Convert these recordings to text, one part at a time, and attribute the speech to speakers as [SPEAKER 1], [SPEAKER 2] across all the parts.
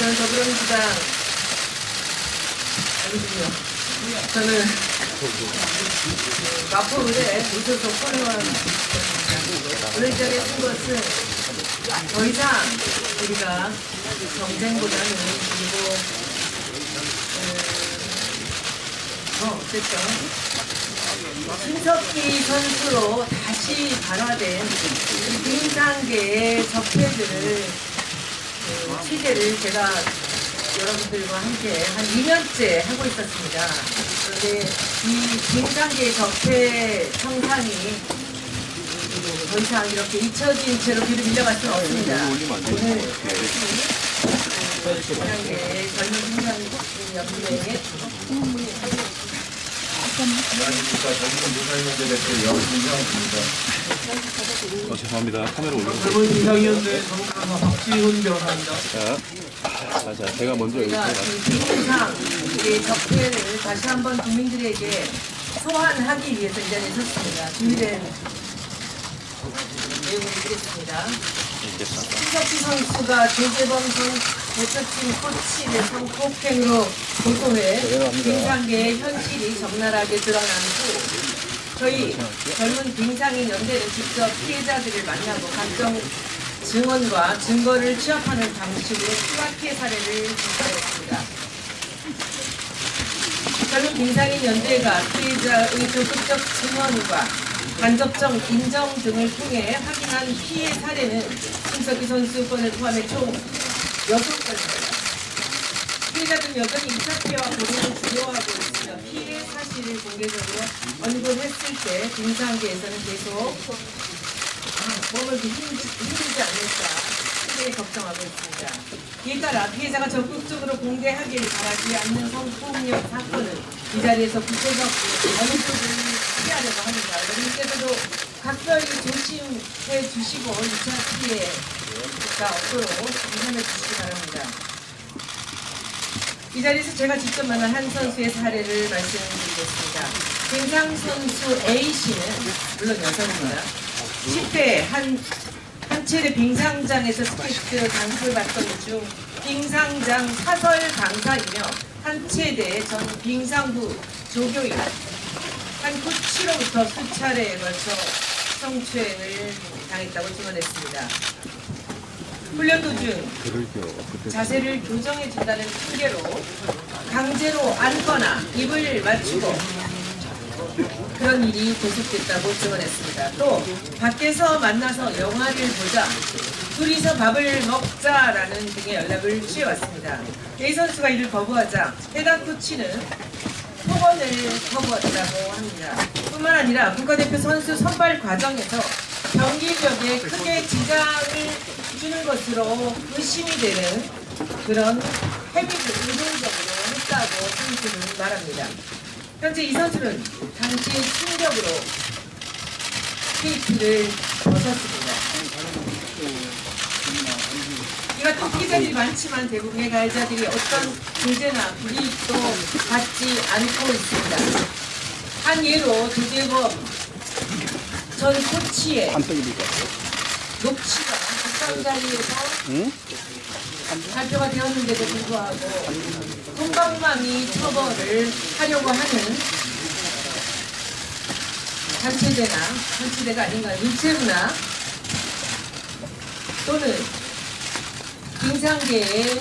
[SPEAKER 1] 저는 더불어민주당 아니군요. 저는 마포을에 무소속 이 자리에 쓴 것은 더 이상 우리가 경쟁보다는 그리고 어, 어, 어쨌든 신석기 선수로 다시 발화된 이 빙상계의 적폐들을 그 취재를 제가 여러분들과 함께 한 2년째 하고 있었습니다. 그런데 이 빙상계의 적폐 청산이 더 이상 이렇게 잊혀진 채로 뒤로 밀려갈 수는 없습니다. 오늘 빙상계의 젊은 빙상연맹의
[SPEAKER 2] 안녕하십니까 대표 영진영입니다.
[SPEAKER 3] 어, 죄송합니다. 카메라 올려주세요.
[SPEAKER 4] 젊은 이상위원회 전문가가 박지훈 변호사입니다.
[SPEAKER 3] 자, 자, 자, 제가 먼저 여기
[SPEAKER 1] 우리가
[SPEAKER 3] 들어가.
[SPEAKER 1] 그 적폐를 다시 한번 국민들에게 소환하기 위해서 이 자리에 섰습니다. 준비된 내용을 읽겠습니다. 신석희 선수가 조재범 선 대표팀 코치의 성폭행으로 고소해 빙상계의 현실이 적나라하게 드러난 후 저희 젊은 빙상인 연대는 직접 피해자들을 만나고 각종 증언과 증거를 취합하는 방식으로 수학 피해 사례를 조사했습니다. 젊은 빙상인 연대가 피해자의 적극적 증언과 간접적 인정 등을 통해 확인한 피해 사례는 신석기 선수 건을 포함해 총 6건입니다. 피해자들은 여전히 2차 피해와 고민을 두려워하고 있으며 피해 사실을 공개적으로 언급했을 때 빙상계에서는 계속 아, 몸을 힘, 힘들지 않을까 크게 걱정하고 있습니다. 이에 따라 피해자가 적극적으로 공개하길 바라지 않는 성폭력 사건은 이 자리에서 구체적 어느 쪽을 피하려고 합니다. 여러분께서도 각별히 조심해 주시고 2차 피해가 없도록 유념해 주시기 바랍니다. 이 자리에서 제가 직접 만난 한 선수의 사례를 말씀드리겠습니다. 김상 선수 A씨는 물론 여성입니다. 10대 한, 한 차례 빙상장에서 스케이트 강습을 받던 중 빙상장 사설 강사이며 한 체대 전 빙상부 조교인 한 코치로부터 수차례에 걸쳐 성추행을 당했다고 증언했습니다. 훈련 도중 자세를 교정해 준다는 핑계로 강제로 앉거나 입을 맞추고 그런 일이 계속됐다고 증언했습니다. 또 밖에서 만나서 영화를 보자, 둘이서 밥을 먹자라는 등의 연락을 취해왔습니다. A 선수가 이를 거부하자 해당 코치는 폭언을 거부했다고 합니다. 뿐만 아니라 국가대표 선수 선발 과정에서 경기력에 크게 지장을 주는 것으로 의심이 되는 그런 행위를 의도적으로 했다고 선수는 말합니다. 현재 이 선수는 당시의 충격으로 스케이트를 벗었습니다. 이가 토끼자들이 많지만 대부분의 가해자들이 어떤 제재나 불이익도 받지 않고 있습니다. 한 예로 조재범 전 코치의 녹취가 자리에서 발표가 되었는데도 불구하고 công방망이 처벌을 하려고 하는 단체대나 단체대가 아닌가 일체부나 또는 빙상계의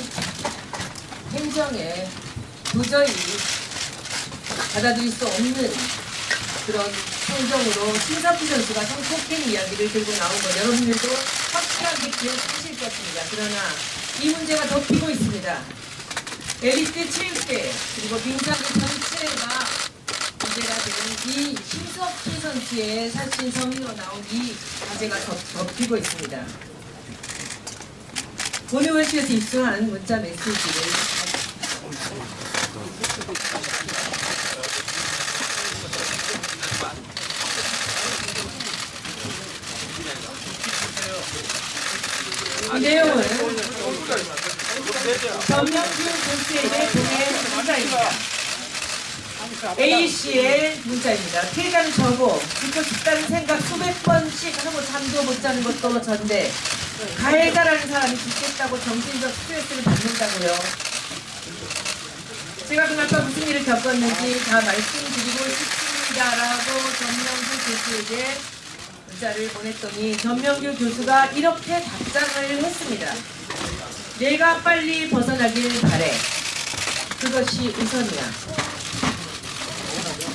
[SPEAKER 1] 행정에 도저히 받아들일 수 없는 그런 행정으로 신석희 선수가 성폭행 이야기를 들고 나온 거 여러분들도 확실하게 기억하실 것입니다. 그러나 이 문제가 덮이고 있습니다. 엘리트 체육계 그리고 빙상계 전체가 문제가 되는 이 신석희 선수의 사실 성인으로 나온 이 과제가 덮- 덮이고 있습니다. 본의원실에서 입수한 문자 메시지를 이 내용은 전명준 교수에게 보낸 문자입니다. A씨의 문자입니다. 피해자는 저고 지켜 죽다는 생각 수백 번씩 하고 잠도 못 자는 것도 전데 가해자라는 사람이 죽겠다고 정신적 스트레스를 받는다고요. 제가 그날 밤 무슨 일을 겪었는지 다 말씀드리고 싶습니다라고 전명규 교수에게 문자를 보냈더니 전명규 교수가 이렇게 답장을 했습니다. 내가 빨리 벗어나길 바래. 그것이 우선이야.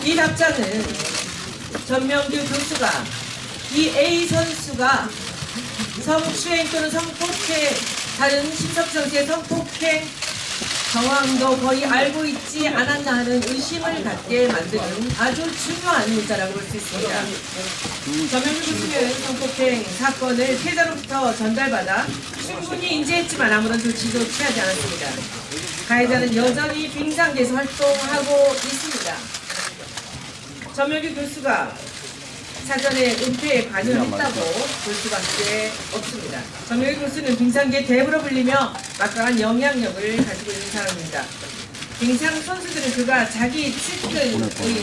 [SPEAKER 1] 이 답장은 전명규 교수가 이 A 선수가 성추행 또는 성폭행 다른 심석정 씨의 성폭행 정황도 거의 알고 있지 않았나 하는 의심을 갖게 만드는 아주 중요한 문자라고 볼 수 있습니다. 전명규 교수는 성폭행 사건을 피해자로부터 전달받아 충분히 인지했지만 아무런 조치도 취하지 않았습니다. 가해자는 여전히 빙상계에서 활동하고 있습니다. 전명규 교수가 사전에 은폐에 관여했다고 볼 수밖에 없습니다. 전명규 교수는 빙상계 대부로 불리며 막강한 영향력을 가지고 있는 사람입니다. 빙상 선수들은 그가 자기 측근의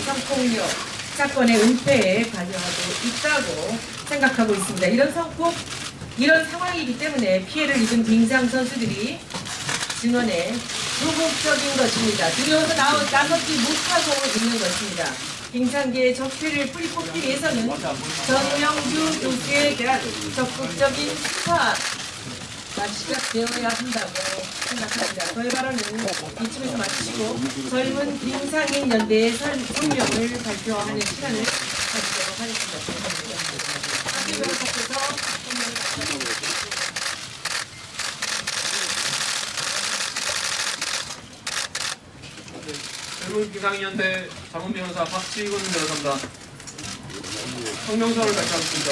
[SPEAKER 1] 성폭력 사건의 은폐에 관여하고 있다고 생각하고 있습니다. 이런 성폭, 이런 상황이기 때문에 피해를 입은 빙상 선수들이 증언에 소극적인 것입니다. 두려워서 나서지 못하고 있는 것입니다. 빙상계의 적폐를 뿌리 뽑기 위해서는 정명주 교수에 대한 적극적인 수사가 시작되어야 한다고 생각합니다. 저의 발언은 이쯤에서 마치고 젊은 빙상인 연대의 설- 성명을 발표하는 시간을 가지도록 하겠습니다. 함께 변호사께서 성명을 발표하겠습니다.
[SPEAKER 4] 젊은 비상연대 자문변호사 박지훈 변호사입니다. 성명서를 발표하겠습니다.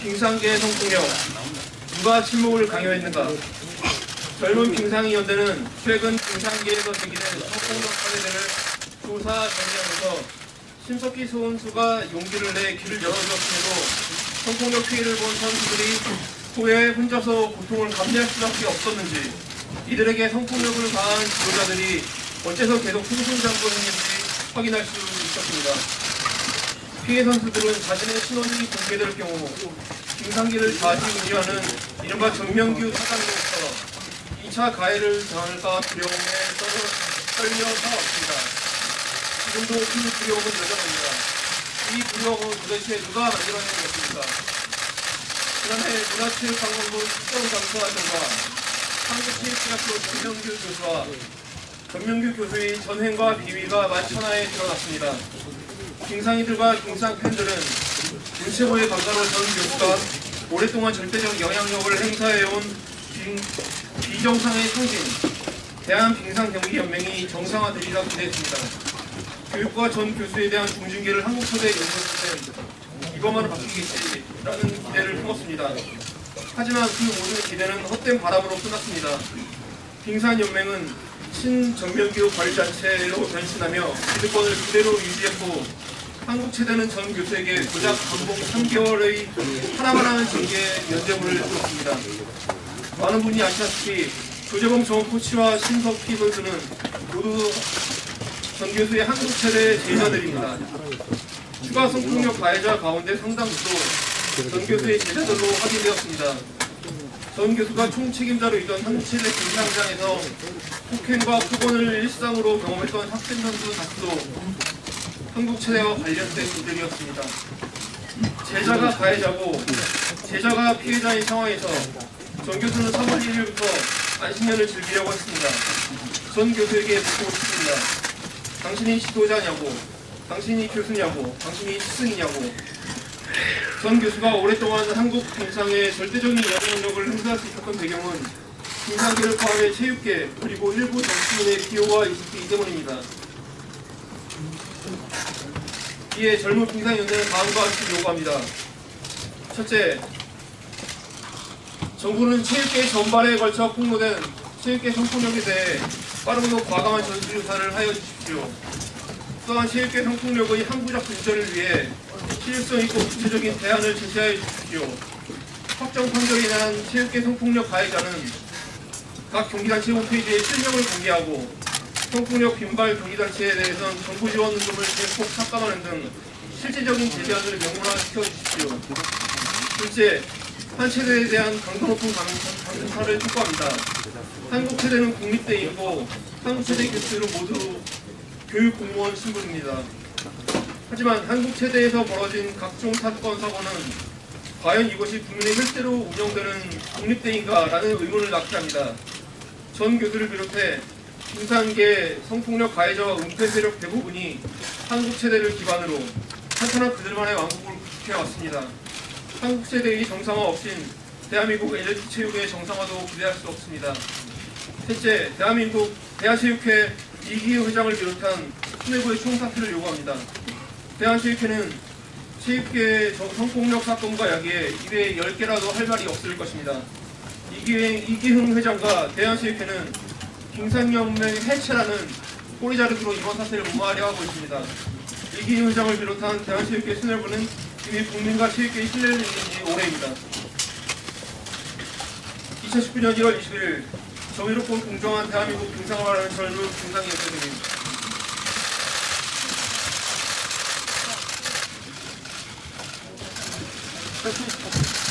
[SPEAKER 4] 빙상계 성폭력 누가 침묵을 강요했는가? 젊은 빙상이 연대는 최근 빙상계에서 제기된 성폭력 사례들을 조사 정리하면서 심석희 소원수가 용기를 내 길을 열어주었음에도 성폭력 피해를 본 선수들이 후에 혼자서 고통을 감내할 수밖에 없었는지 이들에게 성폭력을 가한 지도자들이 어째서 계속 승승장구 했는지 확인할 수 있었습니다. 피해 선수들은 자신의 신원이 공개될 경우 빙상기를 좌지우지하는 이른바 정명규 사장으로부터 2차 가해를 당할까 두려움에 떨려 살아왔습니다. 지금도 그 두려움은 여전합니다. 이 두려움은 도대체 누가 만들어낸 것입니까? 지난해 문화체육관광부 특정감사들과 한국체육대학교 전명규 교수와 전명규 교수의 전횡과 비위가 만천하에 드러났습니다. 빙상이들과 빙상 팬들은 문체부의 감사로 전 교수가 오랫동안 절대적 영향력을 행사해온 빙- 비정상의 상징 대한빙상경기연맹이 정상화되리라 기대했습니다. 교육과 전 교수에 대한 중징계를 한국초대 연구했을 때 이것만은 바뀌겠지라는 기대를 품었습니다. 하지만 그 모든 기대는 헛된 바람으로 끝났습니다. 빙산연맹은 신정명기로 관리단체로 변신하며 기득권을 그대로 유지했고 한국체대는 전 교수에게 고작 감봉 3개월의 하나만한 징계 면제부를 줬습니다. 많은 분이 아시다시피 조재범 전 코치와 신석희 선수는 모두 전 교수의 한국체대 제자들입니다. 추가 성폭력 가해자 가운데 상당수도 전 교수의 제자들로 확인되었습니다. 전 교수가 총책임자로 있던 한국체대 김상장에서 폭행과 폭언을 일상으로 경험했던 학생 선수 다수도 한국 체대와 관련된 이들이었습니다. 제자가 가해자고 제자가 피해자인 상황에서 전 교수는 3월 1일부터 안식년을 즐기려고 했습니다. 전 교수에게 묻고 싶습니다. 당신이 지도자냐고, 당신이 교수냐고, 당신이 스승이냐고. 전 교수가 오랫동안 한국 빙상에 절대적인 영향력을 행사할 수 있었던 배경은 빙상계를 포함해 체육계 그리고 일부 정치인의 기여가 있었기 때문입니다. 이에 젊은 빙상연대는 다음과 같이 요구합니다. 첫째, 정부는 체육계 전반에 걸쳐 폭로된 체육계 성폭력에 대해 빠르고 과감한 전수조사를 하여 주십시오. 또한 체육계 성폭력의 항구적 근절을 위해 실효성 있고 구체적인 대안을 제시하여 주십시오. 확정 판결이 난 체육계 성폭력 가해자는 각 경기단체 홈페이지에 실명을 공개하고 성폭력 빈발 경기단체에 대해서는 정부 지원금을 대폭 삭감하는 등 실질적인 제재안을 명문화시켜 주십시오. 둘째, 한 체대에 대한 강도 높은 감- 감사를 촉구합니다. 한국 체대는 국립대이고 한국 체대 교수들은 모두 교육 공무원 신분입니다. 하지만 한국 체대에서 벌어진 각종 사건 사고는 과연 이것이 국민의 혈세로 운영되는 국립대인가라는 의문을 낳게 합니다. 전 교수를 비롯해 중산계 성폭력 가해자와 은폐 세력 대부분이 한국 체대를 기반으로 탄탄한 그들만의 왕국을 구축해 왔습니다. 한국 체대의 정상화 없인 대한민국 LT 체육의 정상화도 기대할 수 없습니다. 셋째, 대한민국 대한체육회 이기희 회장을 비롯한 수뇌부의 총사퇴를 요구합니다. 대한체육회는 체육계 정- 성폭력 사건과 야기에 입에 10개라도 할 말이 없을 것입니다. 이기행, 이기흥 회장과 대한체육회는 김상연맹 해체라는 꼬리 자르기로 이번 사태를 무마하려 하고 있습니다. 이기흥 회장을 비롯한 대한체육회 수뇌부는 이미 국민과 체육계의 신뢰를 잃은 지 오래입니다. 2019년 1월 20일 정의롭고 공정한 대한민국 김상화라는 젊은 김상희 대표님 あっ。